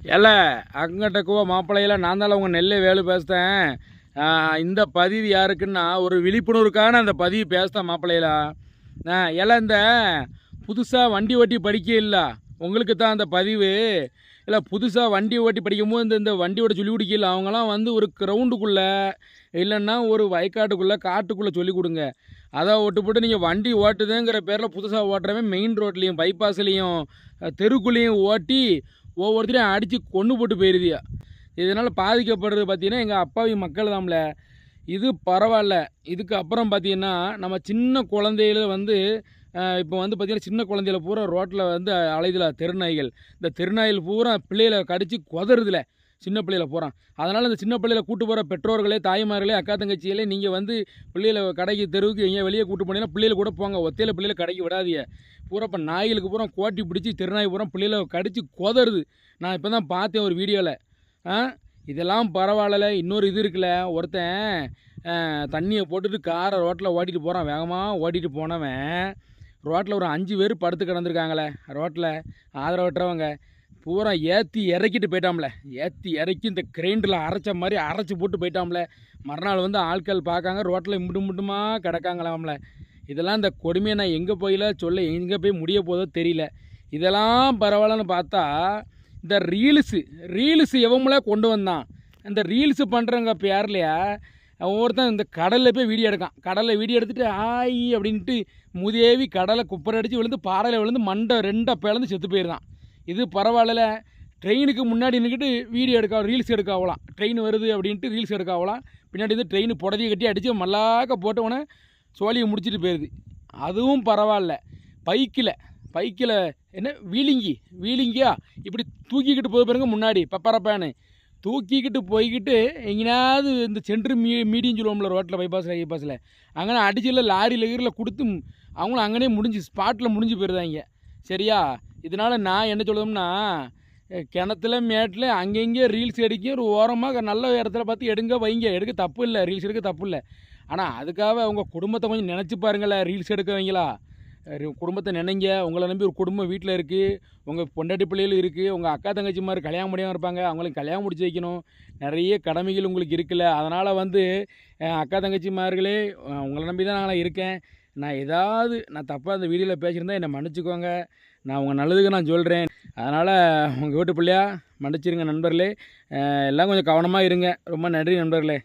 ஏல அங்கட்டக்குவோ மாப்பிள்ளையில் நான் தான் உங்கள் நெல்லை வேலு பேசுகிறேன் இந்த பதிவு யாருக்குன்னா ஒரு விழிப்புணர்வுக்கான அந்த பதிவு பேசுகிறேன் மாப்பிள்ளையில. ஏல இந்த புதுசாக வண்டி ஓட்டி படிக்க இல்லை. உங்களுக்கு தான் அந்த பதிவு. இல்லை புதுசாக வண்டி ஓட்டி படிக்கும்போது இந்த இந்த வண்டி ஓட்ட சொல்லி கொடுக்கல. அவங்களாம் வந்து ஒரு கிரவுண்டுக்குள்ளே இல்லைன்னா ஒரு வயக்காட்டுக்குள்ளே காட்டுக்குள்ளே சொல்லி கொடுங்க. அதை ஓட்டு போட்டு நீங்கள் வண்டி ஓட்டுதுங்கிற பேரில் புதுசாக ஓட்டுறவன் மெயின் ரோட்லேயும் பைபாஸ்லேயும் தெருக்குள்ளேயும் ஓட்டி ஒவ்வொருத்தரையும் அடித்து கொண்டு போட்டு போயிருதியா. இதனால் பாதிக்கப்படுறது பார்த்திங்கன்னா எங்கள் அப்பாவி மக்கள் தான்ல இது பரவாயில்ல. இதுக்கு அப்புறம் பார்த்தீங்கன்னா நம்ம சின்ன குழந்தையில வந்து இப்போ வந்து பார்த்திங்கன்னா சின்ன குழந்தையில பூரா ரோட்டில் வந்து அலைதில் தெருநாய்கள். இந்த தெருநாய்கள் பூரா பிள்ளைகளை கடித்து கொதறுதுல சின்ன பிள்ளையில் போகிறான் அதனால் அந்த சின்ன பிள்ளையில் கூட்டு போகிற பெற்றோர்களே தாய்மார்களே அக்கா தங்கச்சிகளே நீங்கள் வந்து பிள்ளைகளை கடைக்கு தெருவுக்கு எங்கேயா வெளியே கூட்டு போனீங்கன்னா பிள்ளைகளை கூட போங்க. ஒத்தையில் பிள்ளைகளை கடைக்கு விடாதீங்க. பூரா இப்போ நாய்களுக்கு பூரா கோட்டி பிடிச்சி திருநாய் பூரா பிள்ளைகளை கடித்து கொதருது. நான் இப்போ தான் பார்த்தேன் ஒரு வீடியோவில் ஆ? இதெல்லாம் பரவாயில்ல இன்னொரு இது இருக்குல்ல. ஒருத்தன் தண்ணியை போட்டுட்டு காரை ரோட்டில் ஓட்டிகிட்டு போகிறான் வேகமாக ஓட்டிகிட்டு போனவன். ரோட்டில் ஒரு அஞ்சு பேர் படுத்து கிடந்திருக்காங்களே. ரோட்டில் ஆதரவற்றவங்க. பூரா ஏற்றி இறக்கிட்டு போயிட்டாம்ல. ஏற்றி இறக்கி இந்த கிரைண்டில் அரைச்ச மாதிரி அரைச்சி போட்டு போயிட்டாம்ல. மறுநாள் வந்து ஆட்கள் பார்க்காங்க ரோட்டில் முட்டு முட்டுமா கிடக்காங்களாம்ல. இதெல்லாம் இந்த கொடுமையை நான் எங்கே போயில சொல்ல எங்கே போய் முடிய போதோ தெரியல. இதெல்லாம் பரவாயில்லன்னு பார்த்தா இந்த ரீல்ஸு ரீல்ஸு எவங்களே கொண்டு வந்தான். இந்த ரீல்ஸு பண்ணுறவங்க பேர்லையா ஒவ்வொருத்தன் இந்த கடலில் போய் வீடியோ எடுக்கான். கடலில் வீடியோ எடுத்துகிட்டு ஆயி அப்படின்ட்டு முதேவி கடலை குப்பரை அடித்து விழுந்து பாறையில் விழுந்து மண்டை ரெண்டாக பிளந்து செத்து போயிருந்தான். இது பரவாயில்ல ட்ரெயினுக்கு முன்னாடி நின்றுக்கிட்டு வீடியோ எடுக்க ரீல்ஸ் எடுக்க ஆகலாம் ட்ரெயின் வருது அப்படின்ட்டு ரீல்ஸ் எடுக்க ஆகலாம் பின்னாடி வந்து ட்ரெயின் புடதையை கட்டி அடித்து மல்லாக்க போட்டவொடனே சோழியை முடிச்சுட்டு போயிடுது அதுவும் பரவாயில்ல. பைக்கில் பைக்கில் என்ன வீலிங்கி வீலிங்கியா? இப்படி தூக்கிக்கிட்டு போய் பாருங்க முன்னாடி பப்பரப்பானு தூக்கிக்கிட்டு போய்கிட்டு எங்கேயாவது இந்த சென்ட்ரு மீ மீடியம் சொல்லுவோம்ல ரோட்டில் பைபாஸில் பைபாஸில் அங்கே அடிச்சில் லாரியில் கீரில் கொடுத்து அவங்களும் அங்கனே முடிஞ்சு ஸ்பாட்டில் முடிஞ்சு போயிருந்தாங்க சரியா? இதனால் நான் என்ன சொல்லணும்னா கிணத்துல மேட்டில் அங்கங்கே ரீல்ஸ் எடுக்க ஒரு ஓரமாக நல்ல இடத்துல பார்த்து எடுங்க வைங்க. எடுக்க தப்பு இல்லை ரீல்ஸ் எடுக்க தப்பு இல்லை. ஆனால் அதுக்காக அவங்க குடும்பத்தை கொஞ்சம் நினச்சி பாருங்களேன் ரீல்ஸ் எடுக்க வைங்களா? குடும்பத்தை நினைங்க. உங்களை நம்பி ஒரு குடும்பம் வீட்டில் இருக்குது உங்கள் பொண்டாட்டி பிள்ளைகள் இருக்குது உங்கள் அக்கா தங்கச்சி மாதிரி கல்யாணம் முடியாமல் இருப்பாங்க. அவங்களுக்கு கல்யாணம் முடிச்சு வைக்கணும். நிறைய கடமைகள் உங்களுக்கு இருக்குல்ல. அதனால் வந்து அக்கா தங்கச்சிமார்களே உங்களை நம்பி தான் நான் இருக்கேன். நான் ஏதாவது நான் தப்பாக அந்த வீடியோவில் பேசியிருந்தேன் என்னை மன்னிச்சுக்கோங்க. நான் உங்கள் நல்லதுக்கு நான் சொல்கிறேன் அதனால் உங்கள் வீட்டு பிள்ளையா மன்னிச்சிருங்க நண்பர்களே. எல்லாம் கொஞ்சம் கவனமாக இருங்க. ரொம்ப நன்றி நண்பர்களே.